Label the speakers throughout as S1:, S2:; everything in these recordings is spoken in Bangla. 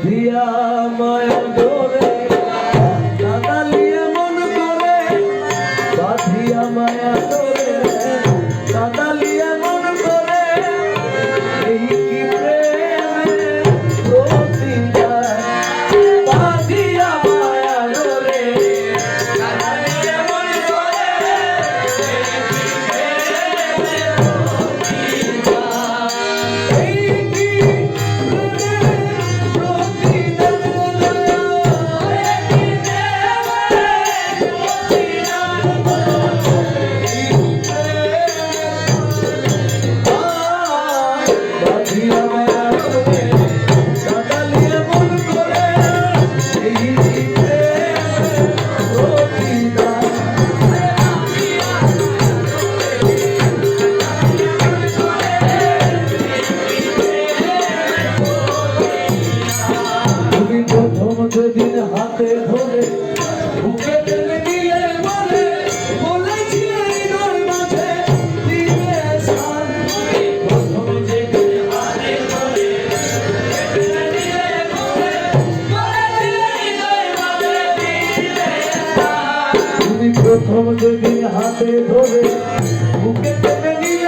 S1: দিয়া মায়া প্রথম যদি হাতে ধরে বুকে টেনে নিলে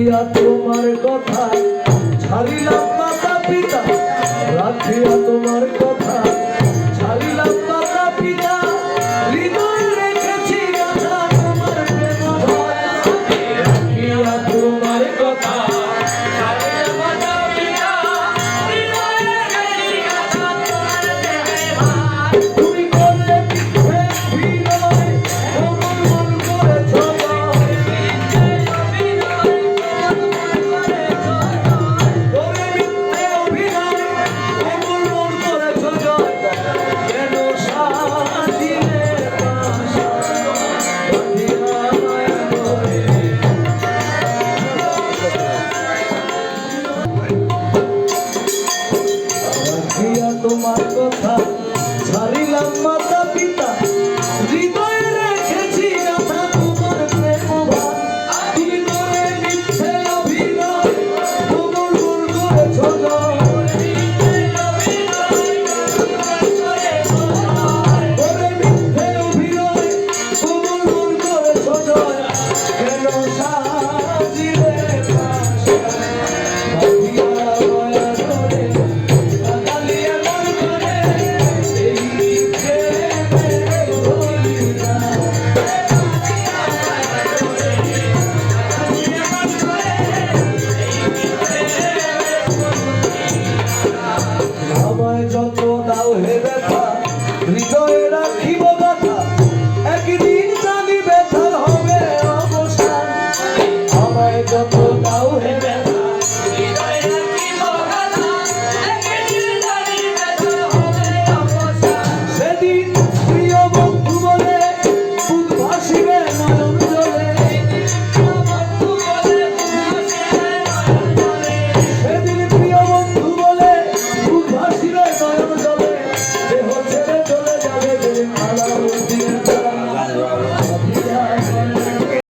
S1: রাখিয়া তোমার কথা ছাড়িলাম মাতা পিতা রাখিয়া তোমার কথা ভরসা